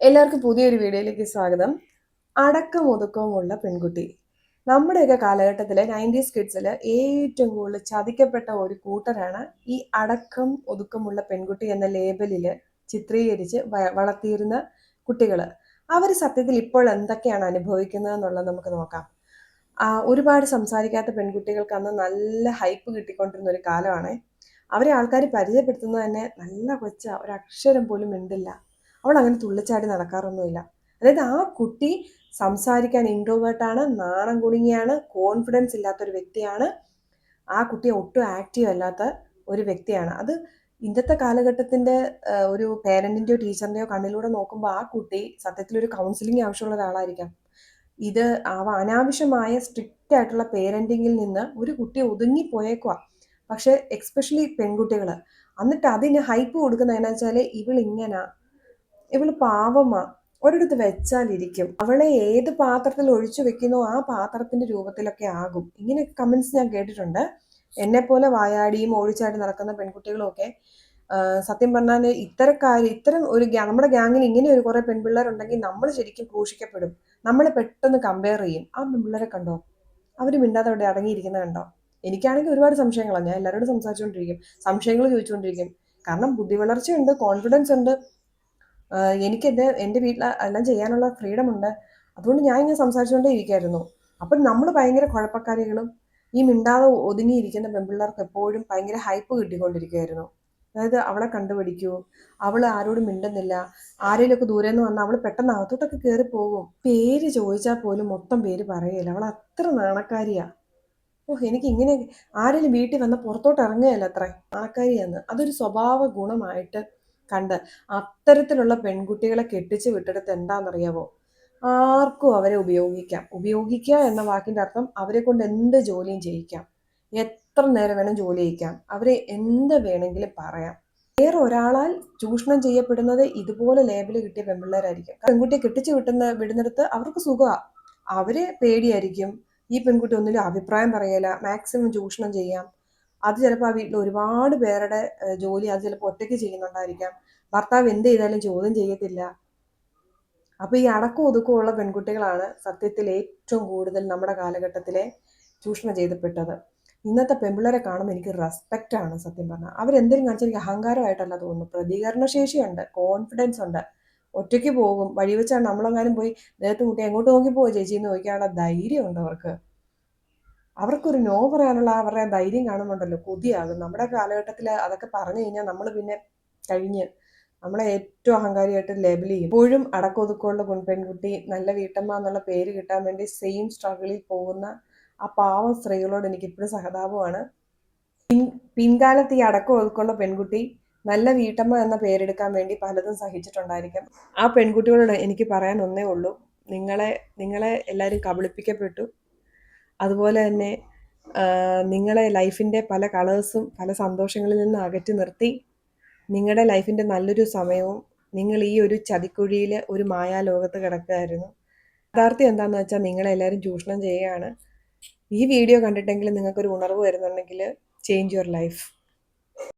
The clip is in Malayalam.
എല്ലാവർക്കും പുതിയൊരു വീഡിയോയിലേക്ക് സ്വാഗതം. അടക്കം ഒതുക്കവുമുള്ള പെൺകുട്ടി. നമ്മുടെയൊക്കെ കാലഘട്ടത്തിലെ നയന്റീസ് കിഡ്സിൽ ഏറ്റവും കൂടുതൽ ചതിക്കപ്പെട്ട ഒരു കൂട്ടരാണ് ഈ അടക്കം ഒതുക്കമുള്ള പെൺകുട്ടി എന്ന ലേബലിൽ ചിത്രീകരിച്ച് വളർത്തിയിരുന്ന കുട്ടികൾ അവർ സത്യത്തിൽ ഇപ്പോൾ എന്തൊക്കെയാണ് അനുഭവിക്കുന്നത് എന്നുള്ളത് നമുക്ക് നോക്കാം. ഒരുപാട് സംസാരിക്കാത്ത പെൺകുട്ടികൾക്ക് അന്ന് നല്ല ഹൈപ്പ് കിട്ടിക്കൊണ്ടിരുന്ന ഒരു കാലമാണ്. അവരെ ആൾക്കാർ പരിചയപ്പെടുത്തുന്നത് തന്നെ നല്ല കൊച്ച ഒരക്ഷരം പോലും മിണ്ടില്ല. അവൾ അങ്ങനെ തുള്ളിച്ചാടി നടക്കാറൊന്നുമില്ല. അതായത് ആ കുട്ടി സംസാരിക്കാൻ ഇൻട്രോവേർട്ടാണ് നാണം കുടുങ്ങിയാണ് കോൺഫിഡൻസ് ഇല്ലാത്തൊരു വ്യക്തിയാണ്. ആ കുട്ടി ഒട്ടും ആക്റ്റീവ് അല്ലാത്ത ഒരു വ്യക്തിയാണ്. അത് ഇന്നത്തെ കാലഘട്ടത്തിന്റെ ഒരു പേരന്റിന്റെയോ ടീച്ചറിന്റെയോ കണ്ണിലൂടെ നോക്കുമ്പോൾ ആ കുട്ടി സത്യത്തിൽ ഒരു കൗൺസിലിംഗ് ആവശ്യമുള്ള ഒരാളായിരിക്കാം. ഇത് അവ അനാവശ്യമായ സ്ട്രിക്റ്റ് ആയിട്ടുള്ള പേരന്റിങ്ങിൽ നിന്ന് ഒരു കുട്ടി ഒതുങ്ങിപ്പോയേക്കുക പക്ഷേ എക്സ്പെഷ്യലി പെൺകുട്ടികൾ എന്നിട്ട് അതിന് ഹൈപ്പ് കൊടുക്കുന്ന എന്നു വെച്ചാൽ ഇവൾ ഇങ്ങനാ ഇവൾ പാവമാ. ഒരിടത്ത് വെച്ചാലിരിക്കും. അവളെ ഏത് പാത്രത്തിൽ ഒഴിച്ചു വെക്കുന്നോ ആ പാത്രത്തിന്റെ രൂപത്തിലൊക്കെ ആകും. ഇങ്ങനെ കമന്റ്സ് ഞാൻ കേട്ടിട്ടുണ്ട്. എന്നെ പോലെ വായാടിയും ഓടിച്ചാടി നടക്കുന്ന പെൺകുട്ടികളൊക്കെ സത്യം പറഞ്ഞാൽ ഇത്തരക്കാർ ഇത്തരം ഒരു നമ്മുടെ ഗ്യാങ്ങിൽ ഇങ്ങനെ ഒരു കുറെ പെൺപിള്ളേരുണ്ടെങ്കിൽ നമ്മൾ ശരിക്കും ക്രൂശിക്കപ്പെടും. നമ്മളെ പെട്ടെന്ന് കമ്പയർ ചെയ്യും. ആ പെൺപിള്ളേരെ കണ്ടോ? അവർ മിണ്ടാതെ അവിടെ അടങ്ങിയിരിക്കുന്നത് കണ്ടോ? എനിക്കാണെങ്കിൽ ഒരുപാട് സംശയങ്ങളാണ് ഞാൻ എല്ലാവരോടും സംസാരിച്ചുകൊണ്ടിരിക്കും. സംശയങ്ങൾ ചോദിച്ചുകൊണ്ടിരിക്കും. കാരണം ബുദ്ധി വളർച്ചയുണ്ട് കോൺഫിഡൻസ് ഉണ്ട്. ആഹ് എനിക്ക് എന്റെ വീട്ടിൽ എല്ലാം ചെയ്യാനുള്ള ഫ്രീഡം ഉണ്ട്. അതുകൊണ്ട് ഞാൻ ഇങ്ങനെ സംസാരിച്ചുകൊണ്ടേ ഇരിക്കായിരുന്നു. അപ്പം നമ്മൾ ഭയങ്കര കുഴപ്പക്കാരികളും ഈ മിണ്ടാതെ ഒതുങ്ങിയിരിക്കുന്ന പെൺപിള്ളേർക്ക് എപ്പോഴും ഭയങ്കര ഹൈപ്പ് കിട്ടിക്കൊണ്ടിരിക്കുകയായിരുന്നു അതായത് അവളെ കണ്ടുപിടിക്കൂ അവൾ ആരോടും മിണ്ടുന്നില്ല ആരെങ്കിലുമൊക്കെ ദൂരെ നിന്ന് വന്നാൽ അവൾ പെട്ടെന്ന് അകത്തോട്ടൊക്കെ കയറി പോകും. പേര് ചോദിച്ചാൽ പോലും മൊത്തം പേര് പറയില്ല അവൾ അത്ര നാണക്കാരിയാ. ഓ എനിക്ക് ഇങ്ങനെ ആരെങ്കിലും വീട്ടിൽ വന്ന പുറത്തോട്ട് ഇറങ്ങുകയല്ല അത്ര? നാണക്കാരിയാന്ന്. അതൊരു സ്വഭാവ ഗുണമായിട്ട് കണ്ട് അത്തരത്തിലുള്ള പെൺകുട്ടികളെ കെട്ടിച്ച് വിട്ടെടുത്ത് എന്താണെന്നറിയാവോ? ആർക്കും അവരെ ഉപയോഗിക്കാം. ഉപയോഗിക്കുക എന്ന വാക്കിന്റെ അർത്ഥം അവരെ കൊണ്ട് എന്ത് ജോലിയും ചെയ്യിക്കാം. എത്ര നേരം വേണം ജോലി ചെയ്യിക്കാം അവരെ എന്ത് വേണമെങ്കിലും പറയാം. വേറെ ഒരാളാൽ ചൂഷണം ചെയ്യപ്പെടുന്നത് ഇതുപോലെ ലേബൽ കിട്ടിയ പെൺപിള്ളേരായിരിക്കും. പെൺകുട്ടിയെ കെട്ടിച്ച് വിട്ടുന്ന വിടുന്നിടത്ത് അവർക്ക് സുഖമാണ് അവരെ പേടിയായിരിക്കും. ഈ പെൺകുട്ടി ഒന്നിലും അഭിപ്രായം പറയല. മാക്സിമം ചൂഷണം ചെയ്യാം. അത് ചിലപ്പോൾ ആ വീട്ടിൽ ഒരുപാട് പേരുടെ ജോലി അത് ചിലപ്പോൾ ഒറ്റയ്ക്ക് ചെയ്യുന്നുണ്ടായിരിക്കാം. ഭർത്താവ് എന്ത് ചെയ്താലും ചോദ്യം ചെയ്യത്തില്ല. അപ്പൊ ഈ അടക്കം ഒതുക്കമുള്ള പെൺകുട്ടികളാണ് സത്യത്തിൽ ഏറ്റവും കൂടുതൽ നമ്മുടെ കാലഘട്ടത്തിലെ ചൂഷണം ചെയ്തപ്പെട്ടത്. ഇന്നത്തെ പെൺപിള്ളേരെ കാണുമ്പോൾ എനിക്ക് റെസ്പെക്റ്റ് ആണ് സത്യം പറഞ്ഞാൽ അവരെന്തെങ്കിലും കാണിച്ചാൽ എനിക്ക് അഹങ്കാരമായിട്ടല്ല തോന്നുന്നു. പ്രതികരണ ശേഷിയുണ്ട് കോൺഫിഡൻസ് ഉണ്ട്. ഒറ്റയ്ക്ക് പോകും വഴി വെച്ചാണ് നമ്മളെങ്ങാനും പോയി ദേഹത്ത് മുട്ടി എങ്ങോട്ട് നോക്കി പോകുക ചേച്ചി എന്ന് ചോദിക്കാനുള്ള ധൈര്യമുണ്ട് അവർക്ക്. അവർക്കൊരു നോ പറയാനുള്ള അവരുടെ ധൈര്യം കാണുന്നുണ്ടല്ലോ കൊതിയാകും. നമ്മുടെ കാലഘട്ടത്തിൽ അതൊക്കെ പറഞ്ഞു കഴിഞ്ഞാൽ നമ്മൾ പിന്നെ കഴിഞ്ഞ് നമ്മളെ ഏറ്റവും അഹങ്കാരിയായിട്ട് ലേബൽ ചെയ്യും. ഇപ്പോഴും അടക്കൊതുക്കമുള്ള പെൺകുട്ടി നല്ല വീട്ടമ്മ എന്നുള്ള പേര് കിട്ടാൻ വേണ്ടി സെയിം സ്ട്രഗിളിൽ പോകുന്ന ആ പാവം സ്ത്രീകളോട് എനിക്ക് ഇപ്പോഴും സഹതാപമാണ്. പിൻ പിൻകാലത്ത് ഈ അടക്കം ഒതുക്കുള്ള പെൺകുട്ടി നല്ല വീട്ടമ്മ എന്ന പേരെടുക്കാൻ വേണ്ടി പലതും സഹിച്ചിട്ടുണ്ടായിരിക്കും. ആ പെൺകുട്ടികളോട് എനിക്ക് പറയാൻ ഒന്നേ ഉള്ളൂ. നിങ്ങളെ നിങ്ങളെ എല്ലാവരും കബളിപ്പിക്കപ്പെട്ടു. അതുപോലെ തന്നെ നിങ്ങളെ ലൈഫിന്റെ പല കളേഴ്സും പല സന്തോഷങ്ങളിൽ നിന്ന് അകറ്റി നിർത്തി. നിങ്ങളുടെ ലൈഫിന്റെ നല്ലൊരു സമയവും നിങ്ങൾ ഈ ഒരു ചതിക്കുഴിയിൽ ഒരു മായാലോകത്ത് കിടക്കുകയായിരുന്നു. യഥാർത്ഥം എന്താണെന്ന് വെച്ചാൽ നിങ്ങളെല്ലാവരും ചൂഷണം ചെയ്യുകയാണ്. ഈ വീഡിയോ കണ്ടിട്ടെങ്കിലും നിങ്ങൾക്കൊരു ഉണർവ് വരുന്നുണ്ടെങ്കിൽ ചേഞ്ച് യുവർ ലൈഫ്